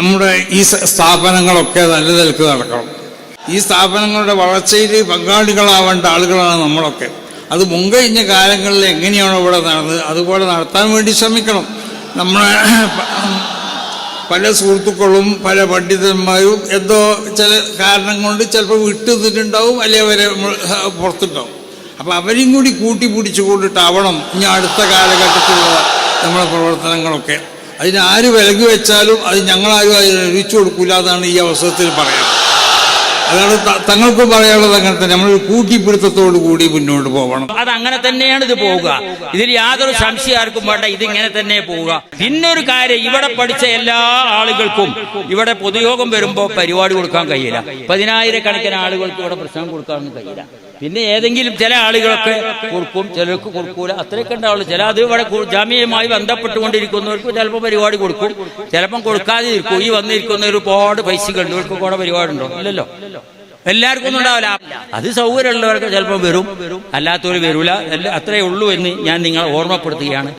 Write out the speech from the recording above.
നമ്മുടെ ഈ സ്ഥാപനങ്ങളൊക്കെ നല്ല നിലയ്ക്ക് നടക്കണം. ഈ സ്ഥാപനങ്ങളുടെ വളർച്ചയിൽ പങ്കാളികളാവേണ്ട ആളുകളാണ് നമ്മളൊക്കെ. അത് മുൻകഴിഞ്ഞ കാലങ്ങളിൽ എങ്ങനെയാണോ ഇവിടെ നടന്നത് അതുപോലെ നടത്താൻ വേണ്ടി ശ്രമിക്കണം. നമ്മളെ പല സുഹൃത്തുക്കളും പല പണ്ഡിതന്മാരും എന്തോ ചില കാരണം കൊണ്ട് ചിലപ്പോൾ വിട്ടുനിന്നിട്ടുണ്ടാവും അല്ലെങ്കിൽ അവരെ പുറത്തുണ്ടാവും. അപ്പം അവരെയും കൂടി കൂട്ടി പിടിച്ചു കൊണ്ടിട്ടാവണം ഇനി അടുത്ത കാലഘട്ടത്തിലുള്ള നമ്മുടെ പ്രവർത്തനങ്ങളൊക്കെ. അതിന് ആര് വിലകി വെച്ചാലും അത് ഞങ്ങളാരും അതിന് രുചിച്ചു കൊടുക്കൂല എന്നാണ് ഈ അവസരത്തിൽ പറയാം അതാണ് തങ്ങൾക്ക് പറയാനുള്ളത് അങ്ങനെ തന്നെ. നമ്മൾ കൂട്ടിപ്പിടുത്തത്തോടു കൂടി മുന്നോട്ട് പോകണം അത് അങ്ങനെ തന്നെയാണ് ഇത് പോവുക. ഇതിൽ യാതൊരു സംശയം ആർക്കും വേണ്ട. ഇതിങ്ങനെ തന്നെ പോവുക. പിന്നൊരു കാര്യം ഇവിടെ പഠിച്ച എല്ലാ ആളുകൾക്കും ഇവിടെ പൊതുയോഗം വരുമ്പോൾ പരിപാടി കൊടുക്കാൻ കഴിയില്ല. പതിനായിരക്കണക്കിന് ആളുകൾക്ക് ഇവിടെ പ്രശ്നം കൊടുക്കാൻ കഴിയില്ല. പിന്നെ ഏതെങ്കിലും ചില ആളുകളൊക്കെ കൊടുക്കും ചിലർക്ക് കൊടുക്കൂല. അത്രയൊക്കെ ഉണ്ടാവുള്ളൂ. ചില അത് ഇവിടെ ജാമ്യമായി ബന്ധപ്പെട്ടുകൊണ്ടിരിക്കുന്നവർക്ക് ചിലപ്പോൾ പരിപാടി കൊടുക്കും. ചിലപ്പം കൊടുക്കാതെ ഇരിക്കും ഈ വന്നിരിക്കുന്ന ഒരുപാട് പൈസ ഉണ്ട് കൂടെ പരിപാടി ഉണ്ടോ? ഇല്ലല്ലോ. എല്ലാവർക്കും ഒന്നും ഉണ്ടാവില്ല. അത് സൗകര്യമുള്ളവർക്ക് ചിലപ്പോൾ വരും. അല്ലാത്തവർ വരൂല. അത്രേ അത്രയേ ഉള്ളൂ എന്ന് ഞാൻ നിങ്ങളെ ഓർമ്മപ്പെടുത്തുകയാണ്.